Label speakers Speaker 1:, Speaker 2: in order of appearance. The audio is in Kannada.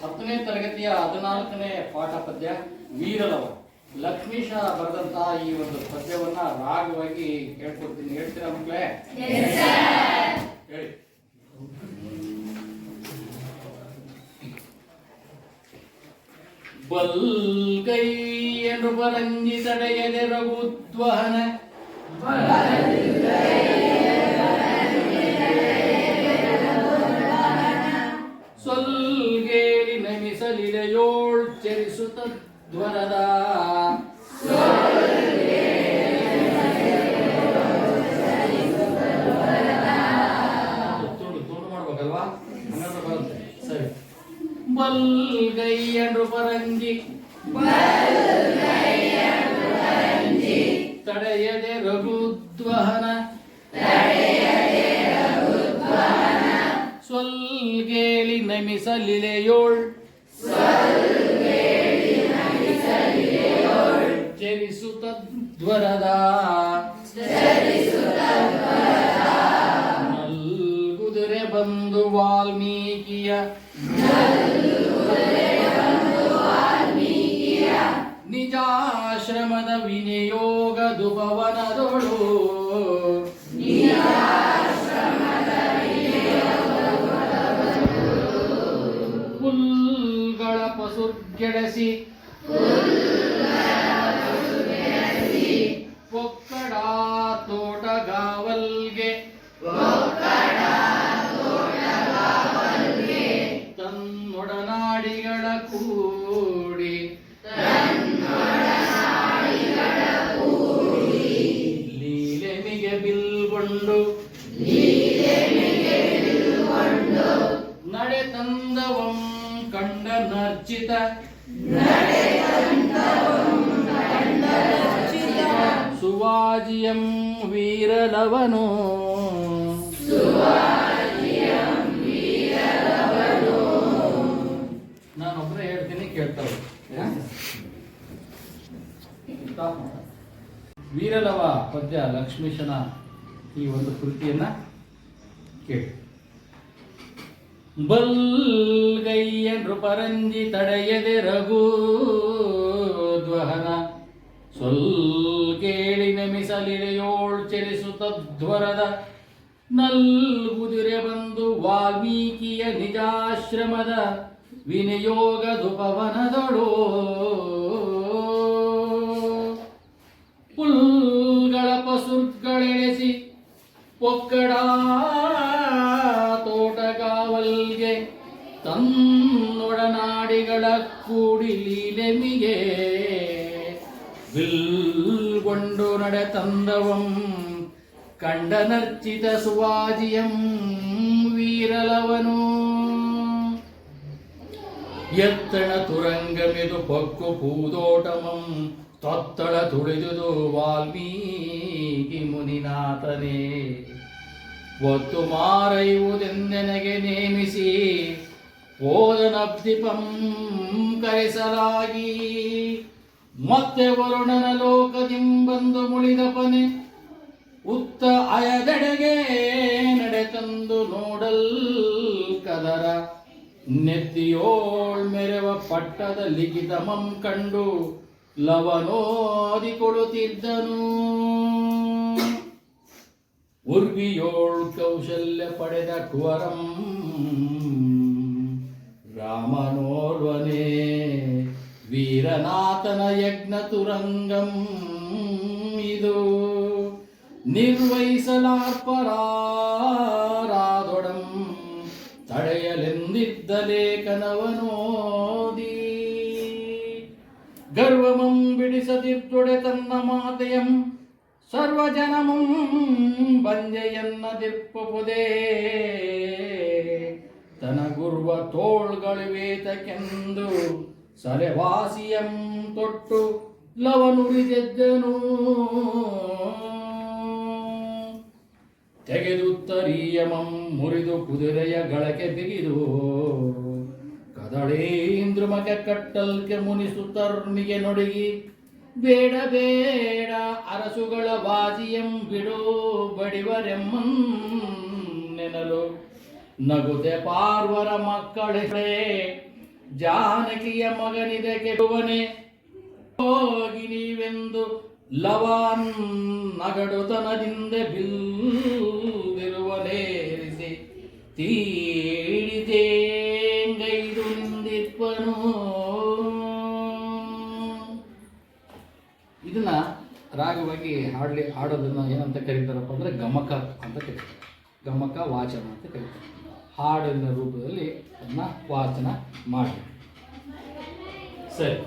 Speaker 1: ಹತ್ತನೇ ತರಗತಿಯ ಹದಿನಾಲ್ಕನೇ ಪಾಠ ಪದ್ಯ ವೀರಲವ. ಲಕ್ಷ್ಮೀಶ ಬರೆದಂತಹ ಈ ಒಂದು ಪದ್ಯವನ್ನ ರಾಗವಾಗಿ ಕೇಳ್ಕೊಡ್ತೀನಿ ಹೇಳ್ತೀರಾ ಮಕ್ಕಳೇ? ಹೇಳಿ. ಬಲ್ಗೈ ಬರಂಜಿ ತಡೆಯದೆ ರಘುದ್ವಹನ ನಮಿಸಲಿಲೆಯೋಳ್ ಚರಿಸುತ್ತ ಧ್ವರದ ಮಾಡ್ಬೇಕಲ್ವಾ? ಹಂಗಾದ್ರೆ ಬರುತ್ತೆ. ಸರಿ. ಬಲ್ಗೈ ಎಂದು ಪರಂಗಿ ತಡೆಯದೆ ರಘುದ್ವಹನ ಸ್ವಲ್ಗೇಲಿ ನಮಿಸಲಿಲೆಯೋಳ್ ಚರಿಸುತ್ತ ಧ್ವರದ ನಲ್ಗುದುರೆ ಬಂದು ವಾಲ್ಮೀಕಿಯ. ನಿಜಾಶ್ರಮದ ವಿನಿಯೋಗ ದುಪವನದೊಳು ಪಸುರ್ಗೆಡಸಿ ಪೊಕ್ಕಡ ತೋಟಗಾವಲ್ಗೆ ತನ್ನೊಡನಾಡಿಗಳ ಕೂಡಿ. ಲೀಲೆಮಿಗೆ ಬಿಲ್ಗೊಂಡು. ನಡೆ ತಂದವಂ ಕಂಡ ನರ್ಚಿತ ಸುವಾಜಿಯಂ ವೀರಲವನು. ನಾನೊಬ್ಬರೇ ಹೇಳ್ತೀನಿ ಕೇಳ್ತಾವೆ ವೀರಲವ ಪದ್ಯ ಲಕ್ಷ್ಮೀಶನ ಈ ಒಂದು ಕೃತಿಯನ್ನ ಕೇಳಿ. ಬಲ್ಗೈಯ ನೃಪರಂಜಿ ತಡೆಯದೆ ರಘು ಧ್ವಹನ ಕೇಳಿ ನಮಿಸಲಿರೆಯೋಳ್ ಚರಿಸುತ್ತ ಧ್ವರದ ನಲ್ಗುದಿರೆ ಬಂದು ವಾಲ್ಮೀಕಿಯ ನಿಜಾಶ್ರಮದ. ವಿನಿಯೋಗ ತನ್ನೊಡನಾಡಿಗಳ ಕೂಡಿ ಲೀಲೆಮಿಗೆ ಬಿಲ್ಗೊಂಡು ನಡೆ ತಂದವಂ ಕಂಡನರ್ಚಿತ ಸುವಾಜಿಯಂ ವೀರಲವನು. ಎತ್ತಣ ತುರಂಗಮಿದು ಪಕ್ಕು ಪೂದೋಟಮಂ ತೊತ್ತಳ ತುಳಿದುದು ವಾಲ್ಮೀಕಿ ಮುನಿನಾಥನೇ. ಒತ್ತು ಮಾರೈವುದೆಂದೆನಗೆ ನೇಮಿಸಿ ಓದನಬ್ದಿಪಂ ಕರೆಸಲಾಗಿ ಮತ್ತೆ ವರುಣನ ಲೋಕದಿಂಬಂದು ಮುಳಿದಪನೆ ಉತ್ತ ಅಯದೆಡೆಗೆ ನಡೆತಂದು ನೋಡಲ್ ಕದರ. ನೆತ್ತಿಯೋಳ್ ಮೆರವ ಪಟ್ಟದ ಲಿಖಿತಮಂ ಕಂಡು ಲವನೋದಿ ಕೊಡುತ್ತಿದ್ದನು ಉರ್ವಿಯೋಳ್ ಕೌಶಲ್ಯ ಪಡೆದ ಕುವರಂ ರಾಮನೋರ್ವನೇ ವೀರನಾಥನ ಯಜ್ಞ ತುರಂಗಂ ಇದು ನಿರ್ವಹಿಸಲಾರ್ಪರಾದೊಡಂ ತಡೆಯಲೆಂದಿದ್ದ ಲೇಖನವನೋದಿ ಗರ್ವಮಂ ಬಿಡಿಸದಿದ್ದೊಡೆ ತನ್ನ ಮಾತೆಯಂ ಸರ್ವಜನಮಂ ಬಂಜೆಯನ್ನದಿಪ್ಪುವುದೇ ತನ ಗುರುವ ತೋಳ್ಗಳಿವೇತಕೆಂದು ಸರೆವಾಸಿಯಂ ತೊಟ್ಟು ಲವನುಡಿದೆದ್ದನು ತೆಗೆದುತ್ತರೀಯಮಂ ಮುರಿದು ಕುದುರೆಯ ಗಳಕೆ ಬಿಗಿದು ಕದಳೇಂದ್ರಮಕ್ಕೆ ಕಟ್ಟಲ್ಕೆ ಮುನಿಸುತ್ತರ್ಮಿಗೆ ನೊಡಗಿ ಬೇಡ ಬೇಡ ಅರಸುಗಳ ಬಾಜಿಯಂ ಬಿಡೋ ಬಡಿವರೆಮ್ಮನ್ ನೆನಲು ನಗುತೆ ಪಾರ್ವರ ಮಕ್ಕಳೇ, ಜಾನಕಿಯ ಮಗನಿದೆ ಕೆಡುವನೆ, ಹೋಗಿ ನೀವೆಂದು ಲವಾನ್ ನಗಡುತನದಿಂದ ಬಿಲ್ಲುವನೇರಿಸಿ ತೀಡಿದೇಂಗೈದು ನಿಂದಿಪ್ಪನು ಇದನ್ನ ರಾಗವಾಗಿ ಹಾಡಲಿ, ಹಾಡೋದನ್ನ ಏನಂತ ಕರೀತಾರಪ್ಪ ಅಂದರೆ ಗಮಕ ಅಂತ ಕರೀತಾರೆ. ಗಮಕ ವಾಚನ ಅಂತ ಕರೀತಾರೆ. ಹಾಡಿನ ರೂಪದಲ್ಲಿ ಅದನ್ನ ವಾಚನ ಮಾಡಿ ಸರಿ.